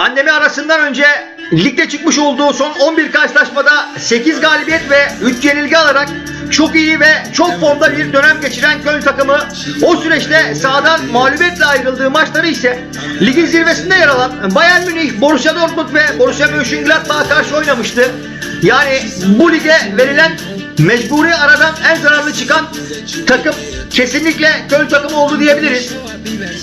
Pandemi arasından önce ligde çıkmış olduğu son 11 karşılaşmada 8 galibiyet ve 3 yenilgi alarak çok iyi ve çok formda bir dönem geçiren Köln takımı o süreçte sahadan mağlubiyetle ayrıldığı maçları ise ligin zirvesinde yer alan Bayern Münih, Borussia Dortmund ve Borussia Mönchengladbach'a karşı oynamıştı. Yani bu lige verilen mecburi aradan en zararlı çıkan takım kesinlikle Köln takımı oldu diyebiliriz.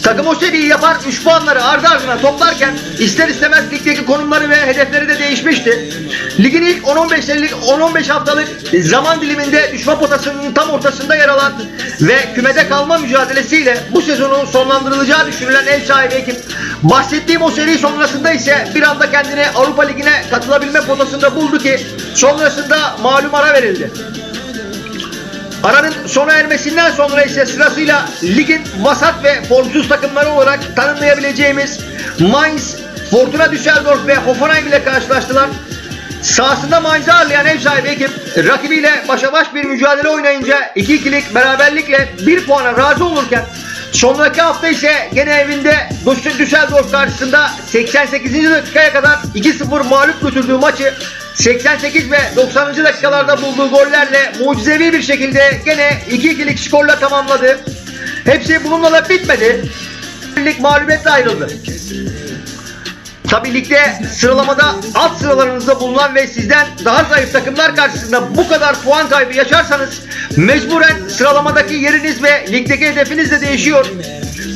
Takım o seriyi yapar 3 puanları ardı ardına toplarken ister istemez ligdeki konumları ve hedefleri de değişmişti. Ligin ilk 10-15 10-15 haftalık zaman diliminde düşme potasının tam ortasında yer alan ve kümede kalma mücadelesiyle bu sezonun sonlandırılacağı düşünülen ev sahibi ekip bahsettiğim o seri sonrasında ise bir anda kendini Avrupa Ligi'ne katılabilme potasında buldu ki sonrasında malum ara verildi. Aranın sona ermesinden sonra ise sırasıyla ligin vasat ve formsuz takımları olarak tanımlayabileceğimiz Mainz, Fortuna Düsseldorf ve Hoffenheim ile karşılaştılar. Sahasında Mainz'i ağırlayan ev sahibi ekip rakibiyle başa baş bir mücadele oynayınca 2-2'lik beraberlikle 1 puana razı olurken sonraki hafta ise gene evinde Düsseldorf karşısında 88. dakikaya kadar 2-0 mağlup götürdüğü maçı 88 ve 90. dakikalarda bulduğu gollerle mucizevi bir şekilde gene 2-2'lik skorla tamamladı. Hepsi bununla da bitmedi. Lig mağlubiyetle ayrıldı. Tabi ligde sıralamada alt sıralarınızda bulunan ve sizden daha zayıf takımlar karşısında bu kadar puan kaybı yaşarsanız mecburen sıralamadaki yeriniz ve ligdeki hedefiniz de değişiyor.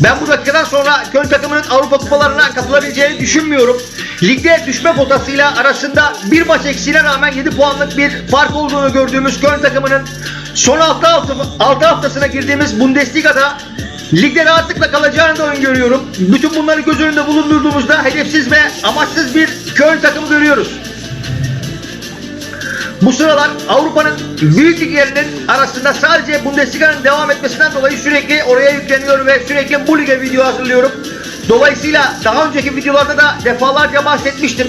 Ben bu dakikadan sonra Köln takımının Avrupa kupalarına katılabileceğini düşünmüyorum. Ligde düşme potasıyla arasında bir maç eksiğine rağmen 7 puanlık bir fark olduğunu gördüğümüz Köln takımının son 6 hafta, 6 haftasına girdiğimiz Bundesliga'da Ligde rahatlıkla kalacağını da öngörüyorum. Bütün bunları göz önünde bulundurduğumuzda hedefsiz ve amaçsız bir Köln takımı görüyoruz. Bu sıralar Avrupa'nın büyük liglerinin arasında sadece Bundesliga'nın devam etmesinden dolayı sürekli oraya yükleniyor ve sürekli bu lige video hazırlıyorum. Dolayısıyla daha önceki videolarda da defalarca bahsetmiştim.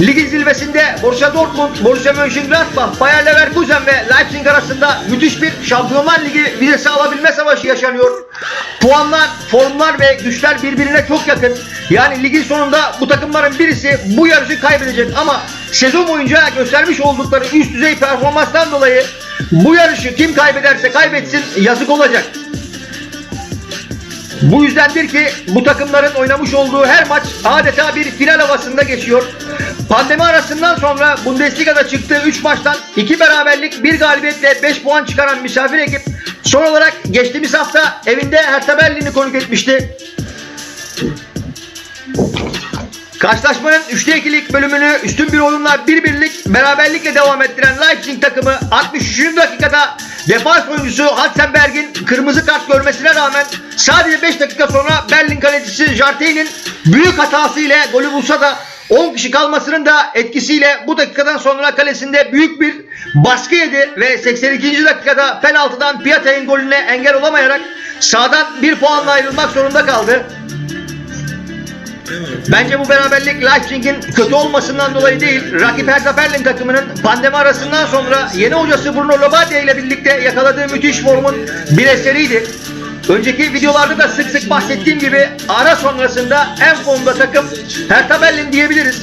Ligin zirvesinde Borussia Dortmund, Borussia Mönchengladbach, Bayer Leverkusen ve Leipzig arasında müthiş bir Şampiyonlar Ligi vizesi alabilme savaşı yaşanıyor. Puanlar, formlar ve güçler birbirine çok yakın. Yani ligin sonunda bu takımların birisi bu yarışı kaybedecek ama sezon boyunca göstermiş oldukları üst düzey performanstan dolayı bu yarışı kim kaybederse kaybetsin yazık olacak. Bu yüzdendir ki bu takımların oynamış olduğu her maç adeta bir final havasında geçiyor. Pandemi arasından sonra Bundesliga'da çıktığı 3 maçtan 2 beraberlik 1 galibiyetle 5 puan çıkaran misafir ekip son olarak geçtiğimiz hafta evinde Hertha Berlin'i konuk etmişti. Karşılaşmanın 3'te 2'lik bölümünü üstün bir oyunla bir birlik beraberlikle devam ettiren Leipzig takımı 63. dakikada defans oyuncusu Hatzenberg'in kırmızı kart görmesine rağmen sadece 5 dakika sonra Berlin kalecisi Jartey'nin büyük hatası ile golü bulsa da 10 kişi kalmasının da etkisiyle bu dakikadan sonra kalesinde büyük bir baskı yedi ve 82. dakikada penaltıdan Piata'nın golüne engel olamayarak sağdan bir puanla ayrılmak zorunda kaldı. Bence bu beraberlik Leipzig'in kötü olmasından dolayı değil, rakip Hertha Berlin takımının pandemi arasından sonra yeni hocası Bruno Labbadia ile birlikte yakaladığı müthiş formun bir eseriydi. Önceki videolarda da sık sık bahsettiğim gibi ara sonrasında en formda takım Hertha Berlin diyebiliriz.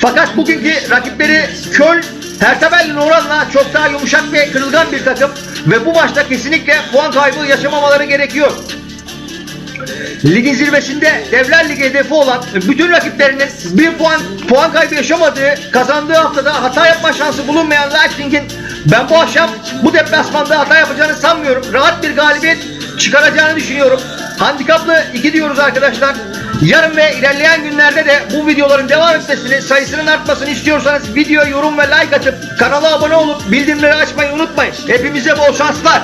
Fakat bugünkü rakipleri Köln, Hertha Berlin oranla çok daha yumuşak ve kırılgan bir takım ve bu maçta kesinlikle puan kaybı yaşamamaları gerekiyor. Ligin zirvesinde Devler Ligi hedefi olan bütün rakiplerinin bir puan puan kaybı yaşamadığı, kazandığı haftada hata yapma şansı bulunmayan Leipzig'in ben bu akşam bu deplasmanda hata yapacağını sanmıyorum. Rahat bir galibiyet çıkaracağını düşünüyorum. Handikaplı 2 diyoruz arkadaşlar. Yarın ve ilerleyen günlerde de bu videoların devam etmesini, sayısının artmasını istiyorsanız video, yorum ve like atıp kanala abone olup bildirimleri açmayı unutmayın. Hepimize bol şanslar.